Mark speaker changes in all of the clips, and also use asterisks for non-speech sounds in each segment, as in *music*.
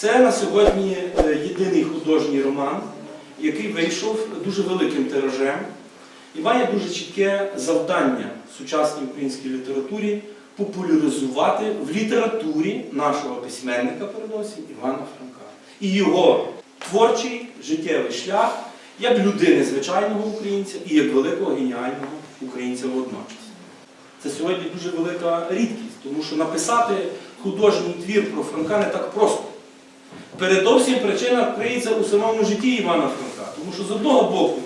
Speaker 1: Це на сьогодні е, єдиний художній роман, який вийшов дуже великим тиражем і має дуже чітке завдання в сучасній українській літературі популяризувати в літературі нашого письменника передовсім Івана Франка. І його творчий життєвий шлях як людини звичайного українця і як великого геніального українця водночас. Це сьогодні дуже велика рідкість, тому що написати художній твір про Франка не так просто. Передовсім причина криється у самому житті Івана Франка. Тому що з одного боку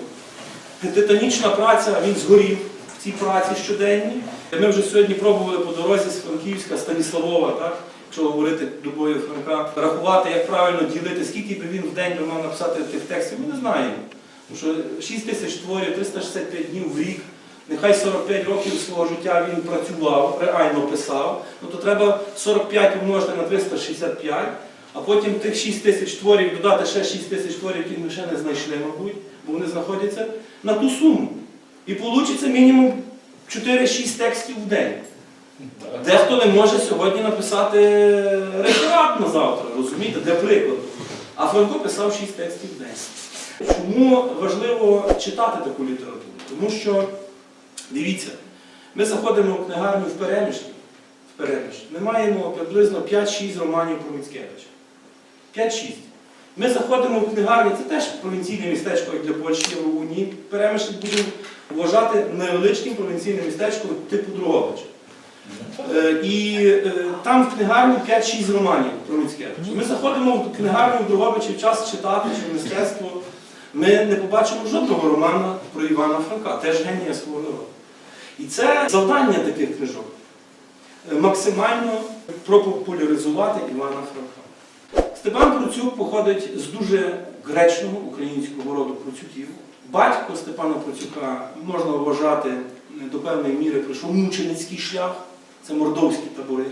Speaker 1: титанічна праця, він згорів в цій праці щоденній. Ми вже сьогодні пробували по дорозі з Франківська, Станіславова, так? якщо говорити любою Франка, рахувати, як правильно ділити, скільки би він в день мав написати тих текстів, ми не знаємо. Тому що 6 тисяч творів, 365 днів в рік, нехай 45 років свого життя він працював, реально писав, ну то треба 45 умножити на 365, а потім тих 6 тисяч творів додати ще 6 тисяч творів, які ми ще не знайшли, мабуть, бо вони знаходяться на ту суму. І вийде мінімум 4-6 текстів в день. Дехто не може сьогодні написати реферат на завтра, розумієте, для прикладу. А Франко писав 6 текстів в день. Чому важливо читати таку літературу? Тому що, дивіться, ми заходимо в книгарню в Перемишлі. Ми маємо приблизно 5-6 романів про Міцкевича. 5-6. Ми заходимо в книгарню, це теж провінційне містечко, як для Польщі, Уні. Перемишль будемо вважати невеличким провінційним містечком типу Другобича. Е, І е, там в книгарні 5-6 романів про Міцкевича. Ми заходимо в книгарню в Другобичі в час читати чи мистецтво. Ми не побачимо жодного романа про Івана Франка, теж генія свого народу. І це завдання таких книжок е, максимально пропопуляризувати Івана Франка. Степан Процюк походить з дуже гречного українського роду Процюків. Батько Степана Процюка можна вважати е, до певної міри пройшов мученицький шлях, це мордовські табори.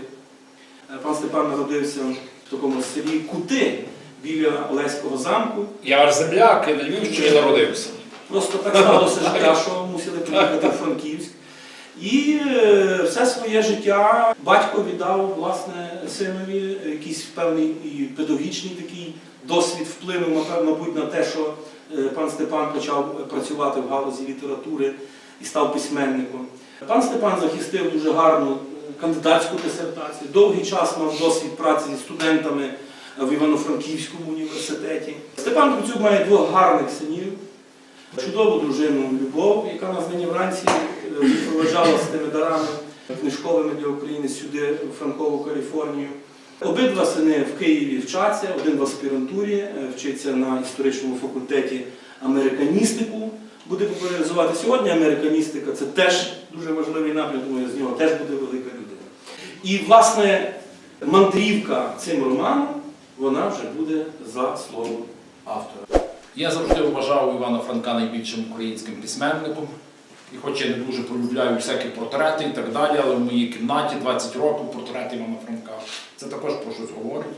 Speaker 1: Е, Пан Степан народився в такому селі Кути біля Олеського замку.
Speaker 2: Я ж земляк, і на Львівщині народився.
Speaker 1: Просто так сталося життя, що мусили приїхати в Франківськ. І е, все своє життя батько віддав власне синові якийсь певний і педагогічний такий досвід вплинув, мабуть, на те, що е, пан Степан почав працювати в галузі літератури і став письменником. Пан Степан захистив дуже гарну е, кандидатську дисертацію, довгий час мав досвід праці зі студентами в Івано-Франківському університеті. Степан Куцюк має двох гарних синів. Чудову дружину Любов, яка нас нині вранці проведжала з тими дарами книжковими для України сюди, в Франкову Каліфорнію. Обидва сини в Києві вчаться, один в аспірантурі, е, вчиться на історичному факультеті американістику, буде популяризувати. Сьогодні американістика це теж дуже важливий напрям, тому з нього теж буде велика людина. І, власне, мандрівка цим романом, вона вже буде за словом автора.
Speaker 2: Я завжди вважав Івана Франка найбільшим українським письменником. І хоч я не дуже полюбляю всякі портрети і так далі, але в моїй кімнаті 20 років портрет Івана Франка. Це також про щось говорить.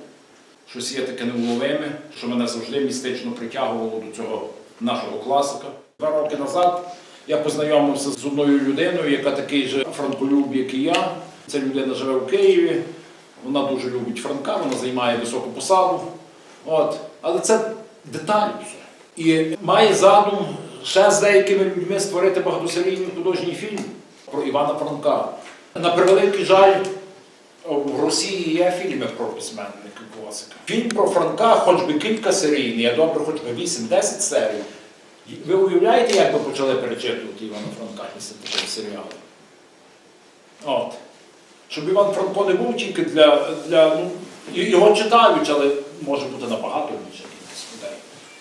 Speaker 2: Щось є таке невловиме, що мене завжди містично притягувало до цього нашого класика. Два роки назад я познайомився з одною людиною, яка такий же франколюб, як і я. Ця людина живе в Києві. Вона дуже любить Франка, вона займає високу посаду. От. Але це деталі. І має задум ще з деякими людьми створити багатосерійний художній фільм про Івана Франка. На превеликий жаль, в Росії є фільми про письменника класика. Фільм про Франка, хоч би кілька серійний, а добре, хоч би 8-10 серій. Ви уявляєте, як би почали перечитувати Івана Франка після такого серіалу? От. Щоб Іван Франко не був тільки для, для ну, його читають, але може бути набагато більше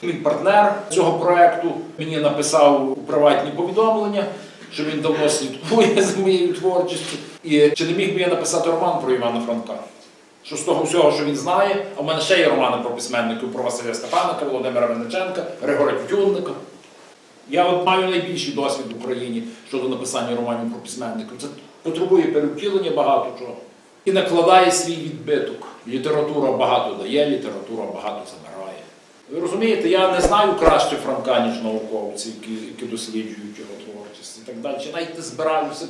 Speaker 2: Мій партнер цього проекту мені написав у приватні повідомлення, що він давно слідкує *laughs* за моєю творчістю. І чи не міг би я написати роман про Івана Франка? Що з того всього, що він знає, а в мене ще є романи про письменників про Василя Степаника, Володимира Винниченка, Григоря Тютюнника. Я от маю найбільший досвід в Україні щодо написання романів про письменників. Це потребує перевтілення багато чого. І накладає свій відбиток. Література багато дає, література багато забирає. Ви розумієте, я не знаю краще Франка, ніж науковці, які, які досліджують його творчість і так далі. Чи навіть не збираюся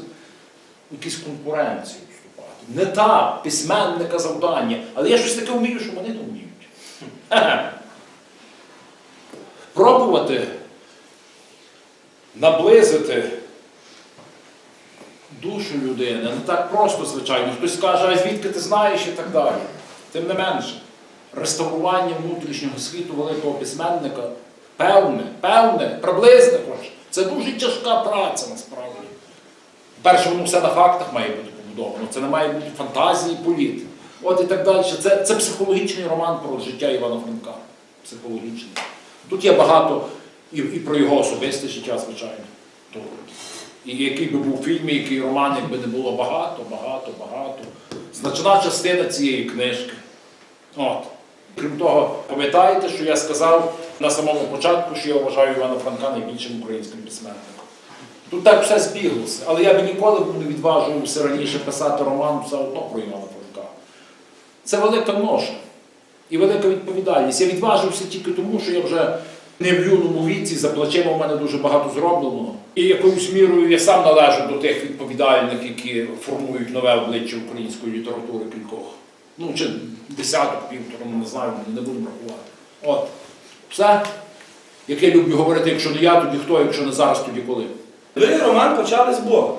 Speaker 2: в якісь конкуренції вступати. Не так, письменника завдання. Але я щось таке вмію, що вони не вміють. *laughs* пробувати наблизити душу людини. Не так просто, звичайно. Хтось скаже, а звідки ти знаєш і так далі. Тим не менше, реставрування внутрішнього світу великого письменника певне, певне, приблизне хоч. Це дуже тяжка праця насправді. Перше, воно все на фактах має бути побудовано. Це не має бути фантазії, політ. От і так далі. Це, це психологічний роман про життя Івана Франка. Психологічний. Тут є багато і, і про його особисте життя, звичайно. То, і який би був фільм, який роман, якби не було багато, багато, багато. Значна частина цієї книжки. От. Крім того, пам'ятаєте, що я сказав на самому початку, що я вважаю Івана Франка найбільшим українським письменником. Тут так все збіглося, але я б ніколи не відважувався раніше писати роман все одно про Івана Франка. Це велика ноша і велика відповідальність. Я відважився тільки тому, що я вже не в юному віці, за плечима у мене дуже багато зроблено. І якоюсь мірою я сам належу до тих відповідальних, які формують нове обличчя української літератури кількох. Ну, чи десяток, півтора, не знаю, не будемо рахувати. От. Все. Як я люблю говорити, якщо не я, тоді хто, якщо не зараз, тоді коли.
Speaker 1: Ви роман почали з Бога.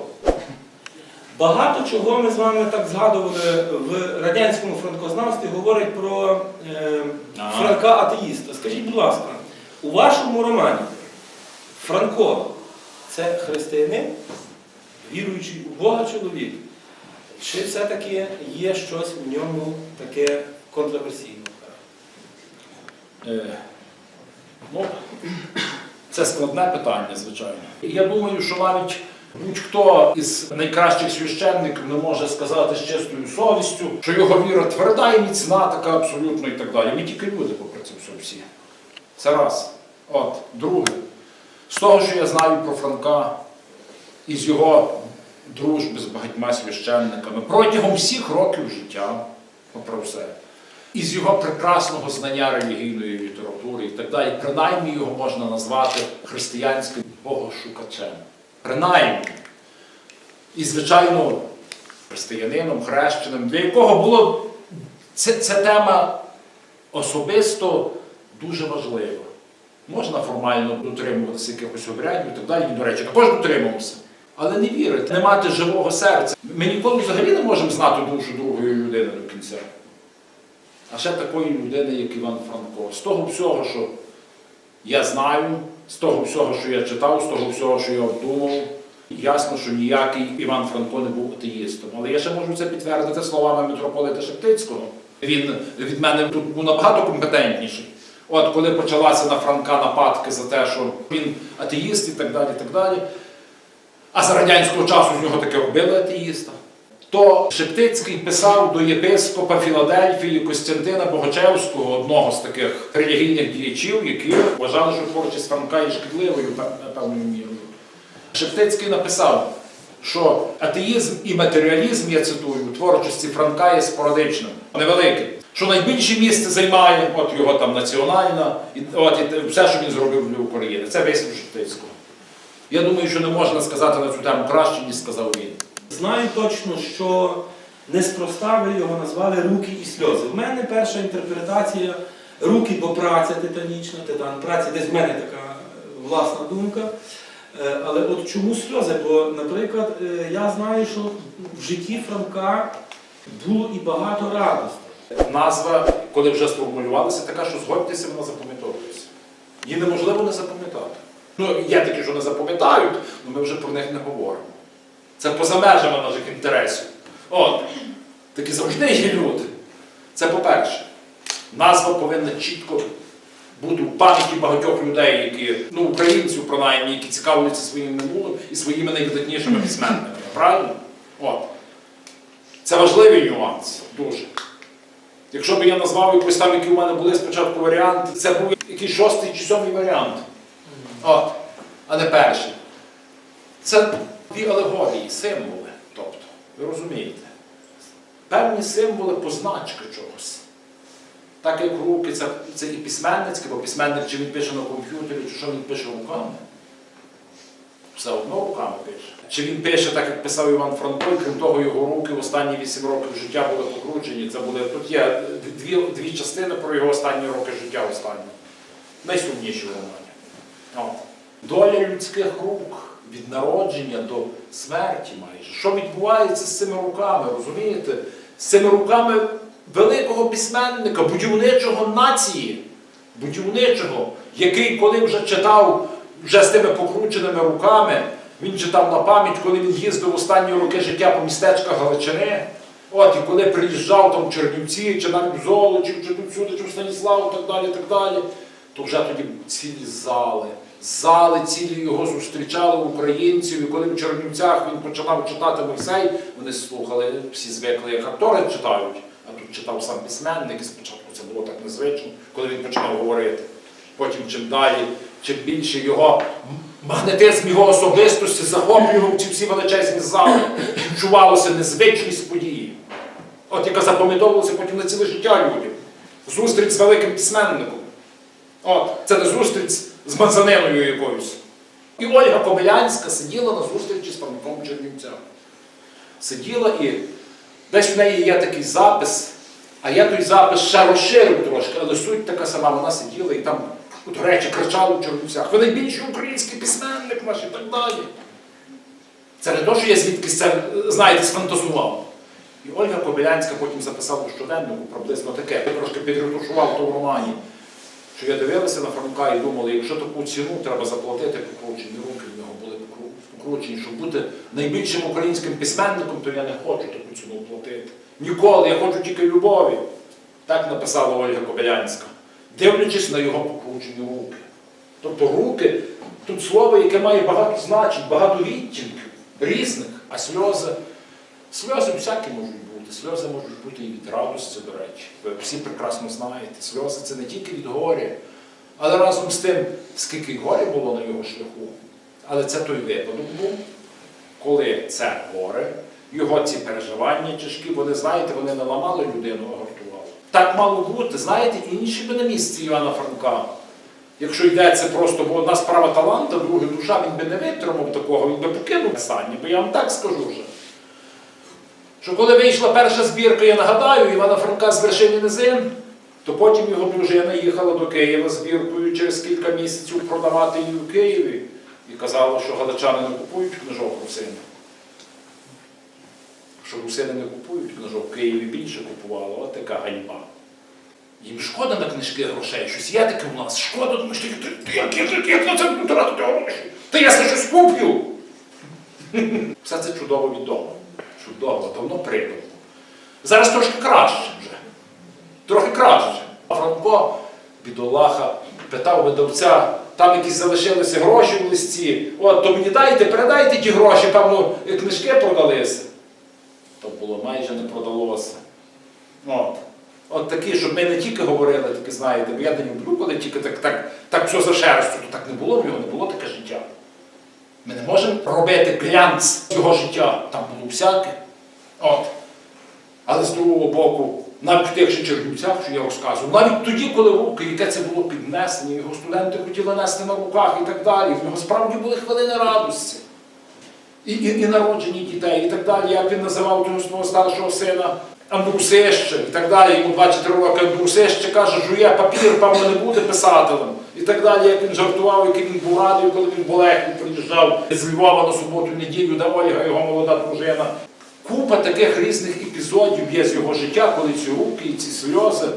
Speaker 1: Багато чого ми з вами так згадували в радянському франкознавстві говорить про е, Франка атеїста. Скажіть, будь ласка, у вашому романі Франко це християнин, віруючий у Бога чоловік? Чи все-таки є щось у ньому таке контроверсійне?
Speaker 2: Е, ну, це складне питання, звичайно. Я думаю, що навіть будь-хто із найкращих священників не може сказати з чистою совістю, що його віра тверда і міцна, така абсолютно і так далі. Ми тільки люди, попри це все всі. Це раз. От, друге. З того, що я знаю про Франка і з його дружби з багатьма священниками протягом всіх років життя, попри все із його прекрасного знання релігійної літератури і так далі, принаймні його можна назвати християнським богошукачем. Принаймні. І, звичайно, християнином, хрещеним, для якого було це, ця тема особисто дуже важлива. Можна формально дотримуватися якихось обрядів і так далі, до речі, також дотримувався. Але не вірити, не мати живого серця. Ми ніколи взагалі не можемо знати душу другої людини до кінця. А ще такої людини, як Іван Франко. З того всього, що я знаю, з того всього, що я читав, з того всього, що я обдумав, ясно, що ніякий Іван Франко не був атеїстом. Але я ще можу це підтвердити словами митрополита Шептицького. Він від мене тут був набагато компетентніший. От коли почалася на Франка нападки за те, що він атеїст і так далі, і так далі. А за радянського часу з нього таки робили атеїста. То Шептицький писав до єпископа Філадельфії Костянтина Богачевського, одного з таких релігійних діячів, які вважали, що творчість Франка є шкідливою пев- певною мірою. Шептицький написав, що атеїзм і матеріалізм, я цитую, у творчості Франка є спорадичним, невеликим. Що найбільше місце займає, от його там національна, і, от, і все, що він зробив для України. Це вислів Шептицького. Я думаю, що не можна сказати на цю тему краще, ніж сказав він.
Speaker 1: Знаю точно, що неспроста ви його назвали руки і сльози. В мене перша інтерпретація руки, бо праця титанічна, титан праці, десь в мене така е, власна думка. Е, Але от чому сльози? Бо, наприклад, е, я знаю, що в житті Франка було і багато радості.
Speaker 2: Назва, коли вже сформулювалася, така, що згодьтеся, вона запам'ятовується. Її неможливо не запам'ятати. Ну, є такі, що не запам'ятають, але ми вже про них не говоримо. Це поза межами наших інтересів. От, такі завжди є люди. Це по-перше. Назва повинна чітко бути в пам'яті багатьох людей, які, ну, українців, принаймні, які цікавляться своїм минулим і своїми найвидатнішими письменниками. Правильно? От. Це важливий нюанс, дуже. Якщо б я назвав якось там, які у мене були спочатку варіанти, це був якийсь шостий чи сьомий варіант. От, а не перший. Це дві алегорії, символи. Тобто, ви розумієте, певні символи позначки чогось. Так як руки, це, це і письменницьке, бо письменник чи він пише на комп'ютері, чи що він пише руками. Все одно руками пише. Чи він пише так, як писав Іван Франко, крім того, його руки в останні 8 років життя були покручені. Це буде тут є дві, дві частини про його останні роки життя останні. Найсумніші романі. О. Доля людських рук від народження до смерті майже. Що відбувається з цими руками, розумієте? З цими руками великого письменника, будівничого нації, будівничого, який, коли вже читав вже з тими покрученими руками, він читав на пам'ять, коли він їздив останні роки життя по містечках Галичини. От, і коли приїжджав там в Чернівці, чи навіть в Золочів, чи тут сюди, чи в Станіславу, так далі, так далі, то вже тоді цілі зали. Зали цілі його зустрічали українців, і коли в Чернівцях він починав читати Мойсей, вони слухали, всі звикли, як актори читають, а тут читав сам письменник, і спочатку це було так незвично, коли він починав говорити. Потім чим далі, чим більше його магнетизм його особистості захоплював ці всі величезні зали, відчувалося незвичність події. От яка запам'ятовувалася потім на ціле життя людям. Зустріч з великим письменником. От, це не зустріч з Мазаниною якоюсь. І Ольга Кобилянська сиділа на зустрічі з Франком Чернівцем. Сиділа і десь в неї є такий запис, а я той запис ще розширив трошки, але суть така сама, вона сиділа і там, до речі, кричала в Чернівцях. Ви найбільший український письменник наш і так далі. Це не то, що я звідкись це, знаєте, сфантазував. І Ольга Кобилянська потім записала в щоденнику приблизно таке. Я трошки підретушував в тому романі, що я дивилася на Франка і думала, якщо таку ціну треба заплатити, покручені руки в нього були покручені, щоб бути найбільшим українським письменником, то я не хочу таку ціну платити. Ніколи, я хочу тільки любові. Так написала Ольга Кобилянська, дивлячись на його покручені руки. Тобто руки, тут слово, яке має багато значень, багато відтінків, різних, а сльози. Сльози всякі можуть бути. Сльози можуть бути і від радості, до речі. Ви всі прекрасно знаєте. Сльози це не тільки від горя, але разом з тим, скільки горя було на його шляху. Але це той випадок був, коли це горе, його ці переживання тяжкі, вони, знаєте, вони не ламали людину, а гартували. Так мало бути, знаєте, інші би на місці Івана Франка. Якщо йдеться просто, бо одна справа таланта, друга душа, він би не витримав такого, він би покинув останнє, бо я вам так скажу вже. Що коли вийшла перша збірка, я нагадаю, Івана Франка з вершини низин, то потім його дружина їхала до Києва збіркою через кілька місяців продавати її в Києві і казала, що галичани не купують книжок русини. Що русини не купують книжок, в Києві більше купували, от така ганьба. Їм шкода на книжки грошей, щось є таке у нас. Шкода, думаєш, як, як, на це тратити гроші? Та я за щось куплю. Все це чудово відомо. Чудово, давно придумано. Зараз трошки краще вже. Трохи краще. А Франко, бідолаха, питав видавця, там якісь залишилися гроші в листі. От, то мені дайте, передайте ті гроші, певно, книжки продалися. То було майже не продалося. От. От такі, щоб ми не тільки говорили, такі знаєте, бо я не люблю, коли тільки так, так, так все за шерстю, то так не було в нього, не було таке. Ми не можемо робити глянц його життя. Там було всяке. От. Але з другого боку, навіть в тих же Чернівцях, що я розказував, навіть тоді, коли руки, яке це було піднесення, його студенти хотіли нести на руках і так далі, в нього справді були хвилини радості. І, і, і народжені дітей, і так далі, як він називав того свого старшого сина Андрусище, і так далі, йому 23 роки Андрусище каже, жує папір, певно, не буде писателем. І так далі, як він жартував, який він був радий, коли він в Олегу приїжджав з Львова на суботу, неділю, де Ольга, його молода дружина. Купа таких різних епізодів є з його життя, коли ці руки і ці сльози.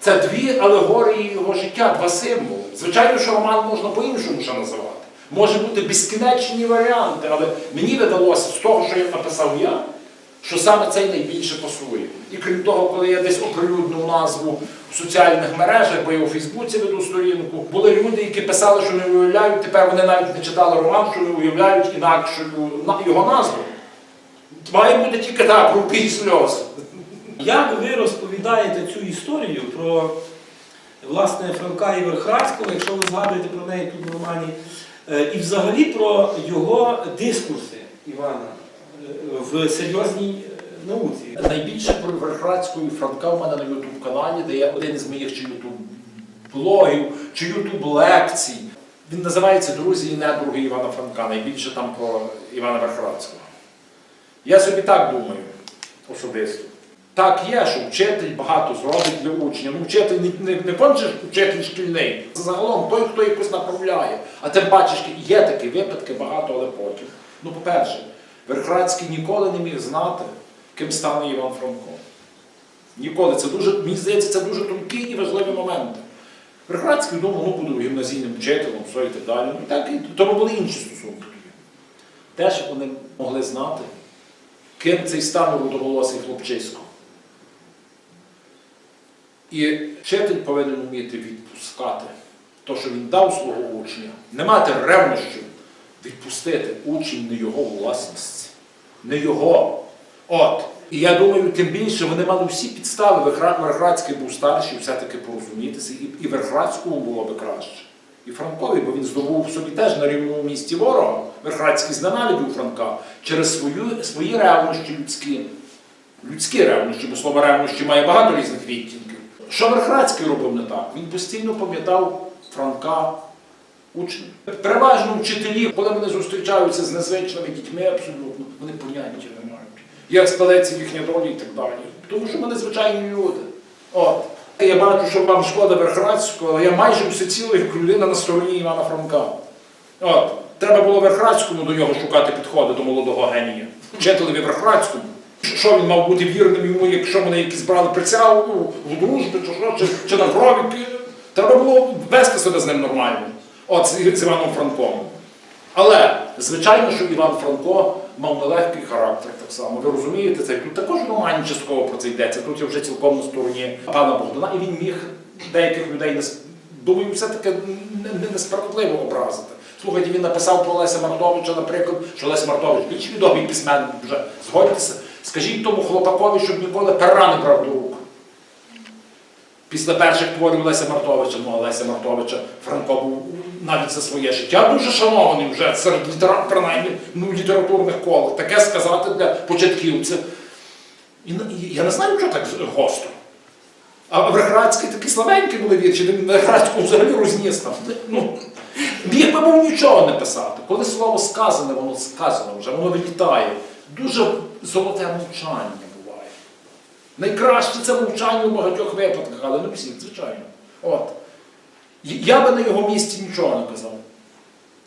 Speaker 2: Це дві алегорії його життя, два символи. Звичайно, що роман можна по-іншому ще називати. Може бути безкінечні варіанти, але мені видалося з того, що я написав я, що саме цей найбільше пасує. І крім того, коли я десь оприлюднив назву в соціальних мережах, бо я у Фейсбуці веду сторінку, були люди, які писали, що не уявляють, тепер вони навіть не читали роман, що не уявляють інакшою його назву. Має бути тільки так, руки і.
Speaker 1: Як ви розповідаєте цю історію про власне Франка і якщо ви згадуєте про неї тут в романі, е, і взагалі про його дискурси Івана в серйозній е, науці?
Speaker 2: Найбільше про Верхрадського Франка в мене на Ютуб каналі, де є один із моїх чи Ютуб блогів, чи Ютуб лекцій. Він називається Друзі і недруги Івана Франка, найбільше там про Івана Верхрадського. Я собі так думаю особисто. Так є, що вчитель багато зробить для учня. Ну, вчитель не, не, не конче вчитель шкільний. Загалом той, хто якось направляє. А тим бачиш, є такі випадки багато, але потім. Ну, по-перше, Верхрадський ніколи не міг знати, ким стане Іван Франко. Ніколи. Це дуже, мені здається, це дуже тонкі і важливі моменти. Верхрадський думав, ну буду гімназійним вчителем, все і так далі. Ну, і так, і тому були інші стосунки. Теж вони могли знати, ким цей стане рудоволосий хлопчисько. І вчитель повинен вміти відпускати те, що він дав свого учня, не мати ревнощів, відпустити учень не його власність, не його. От. І я думаю, тим більше вони мали всі підстави. Верхра- Верхрадський був старший, все-таки порозумітися, і Верхрадському було би краще. І Франкові, бо він здобув собі теж на рівному місці ворога. Верхрадський зненавидів Франка через свою, свої ревнощі людські. Людські ревнощі, бо слово ревнощі має багато різних відтінків. Що Верхрадський робив не так? Він постійно пам'ятав Франка учнів. Переважно вчителі, коли вони зустрічаються з незвичними дітьми, абсолютно, вони поняття не мають. Як складеться їхня доля і так далі. Тому що вони звичайні люди. От. Я бачу, що вам шкода Верхрадського, але я майже все всеціло як людина на стороні Івана Франка. От. Треба було Верхрадському до нього шукати підходи до молодого генія. Вчителеві Верхрадському. Що він мав бути вірним йому, якщо вони якісь брали присягу ну, в дружбі, чи що, чи, чи на крові. Треба було вести себе з ним нормально. От з, Іваном Франком. Але, звичайно, що Іван Франко мав нелегкий характер так само. Ви розумієте це? Тут також частково про це йдеться. Тут я вже цілком на стороні пана Богдана, і він міг деяких людей не думаю, все-таки не- не- несправедливо образити. Слухайте, він написав про Леся Мартовича, наприклад, що Лесь Мартович більш відомий письменник вже. Згодьтеся, скажіть тому хлопакові, щоб ніколи пера не брав до рук. Після перших творів Леся Мартовича, ну а Леся Мартовича Франко був навіть за своє життя дуже шанований вже серед літера... принаймні ну, літературних колах. Таке сказати для початківців. І, і я не знаю, що так гостро. А Верхрадський такі слабенькі були вірші, він Верхрадського взагалі розніс там. Ну, міг би був нічого не писати. Коли слово сказане, воно сказано вже, воно вилітає. Дуже золоте мовчання буває. Найкраще це мовчання у багатьох випадках, але не всіх, звичайно. От. Я би на його місці нічого не казав.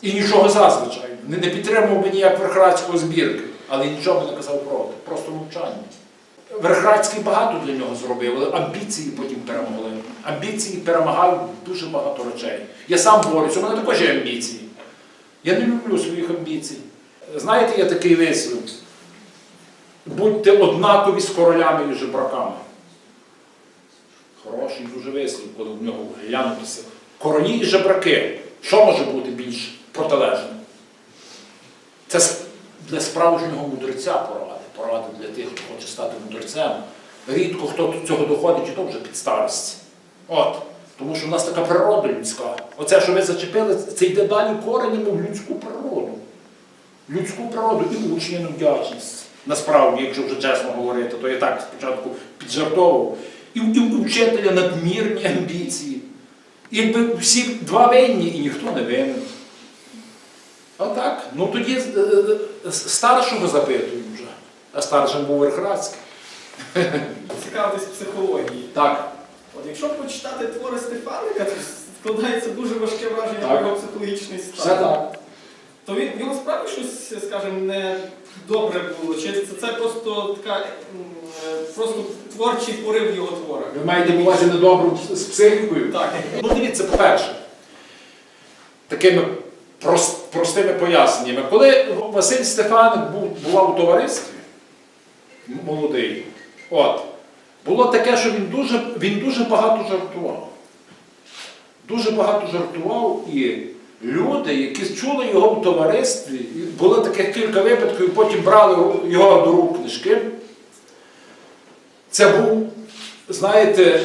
Speaker 2: І нічого зазвичай. Не, не підтримував би ніяк Верхрадського збірки, але нічого би не казав проти. Просто мовчання. Верхрадський багато для нього зробив, але амбіції потім перемогли. Амбіції перемагають дуже багато речей. Я сам борюся, у мене також є амбіції. Я не люблю своїх амбіцій. Знаєте, є такий вислів. Будьте однакові з королями і жебраками. Хороший дуже вислів, коли в нього глянутися. Королі і жебраки. Що може бути більш протилежним? Це для справжнього мудреця поради. Поради для тих, хто хоче стати мудрецем. Рідко хто до цього доходить, і то вже під старість. От. Тому що в нас така природа людська. Оце, що ви зачепили, це йде далі коренем в людську природу. Людську природу і учня невдячність. Насправді, якщо вже чесно говорити, то я так спочатку піджартовував. І у вчителя надмірні амбіції. Якби всі два винні, і ніхто не винен. А так, ну тоді е, е, старшого запитують вже. А старшим був Верхрадський.
Speaker 3: цікавитись психології.
Speaker 2: Так.
Speaker 3: От якщо почитати твори Стефаника, то складається дуже важке враження про його психологічний
Speaker 2: Все так.
Speaker 3: То він в нього справді щось, скажімо, не добре було. Чи це, це просто така е, просто творчий порив в його творах?
Speaker 2: Ви маєте на увазі недобру з психікою?
Speaker 3: Так.
Speaker 2: Ну, дивіться, по-перше, такими прос- простими поясненнями. Коли Василь Стефаник був, бував у товаристві, молодий, от, було таке, що він дуже, він дуже багато жартував. Дуже багато жартував і люди, які чули його в товаристві, було таких кілька випадків, і потім брали його до рук книжки. Це був, знаєте,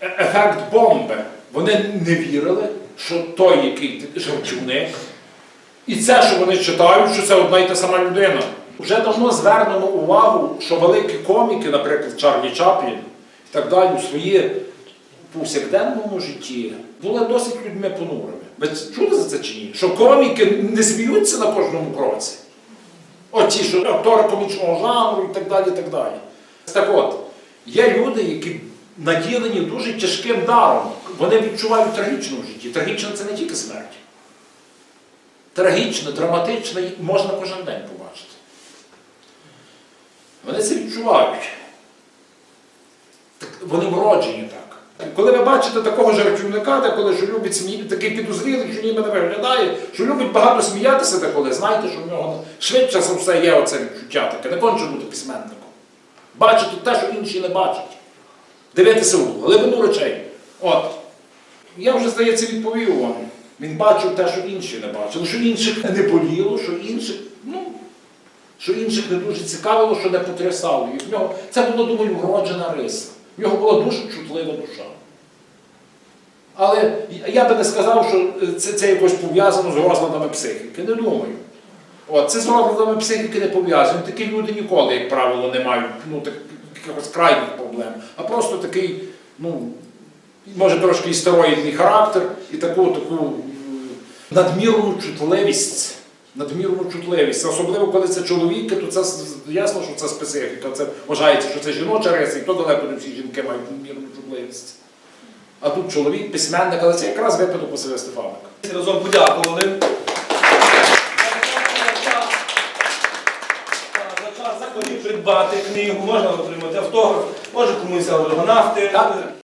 Speaker 2: е- ефект бомби. Вони не вірили, що той, який жартівник, і це, що вони читають, що це одна й та сама людина. Вже давно звернено увагу, що великі коміки, наприклад, Чарлі Чаплін і так далі, у свої повсякденному житті були досить людьми понурими. Ви чули за це чи ні? Що коміки не сміються на кожному кроці. От ті, що актори комічного жанру і так далі. так далі. Так от, є люди, які наділені дуже тяжким даром. Вони відчувають трагічно в житті. Трагічно це не тільки смерть. Трагічно, драматично можна кожен день побачити. Вони це відчувають. Так, вони вроджені так. Коли ви бачите такого жартівника, деколи, що любить смі... такий підозрілий, що ніби не виглядає, що любить багато сміятися деколи, знаєте, що в нього швидше за все є оце відчуття таке, не конче бути письменником. Бачити те, що інші не бачать. Дивитися у глибину речей. От. Я вже, здається, відповів вам. Він бачив те, що інші не бачили, що інших не боліло, що інших, ну, що інших не дуже цікавило, що не потрясало їх. В нього це було, думаю, вроджена риса. В нього була дуже чутлива душа. Але я би не сказав, що це, це якось пов'язано з розладами психіки. Не думаю. От, це з розладами психіки не пов'язано. Такі люди ніколи, як правило, не мають ну, так, якихось крайніх проблем. А просто такий, ну, може трошки істероїдний характер і таку таку надмірну чутливість. Надмірну чутливість. Особливо, коли це чоловіки, то це ясно, що це специфіка. Це вважається, що це жіноча риса, і то далеко не всі жінки мають надмірну чутливість. А тут чоловік, письменник, але це якраз випадок Василя Стефаника.
Speaker 1: Разом подякували. За час захотів придбати книгу, можна отримати автограф, може комусь.
Speaker 2: Так.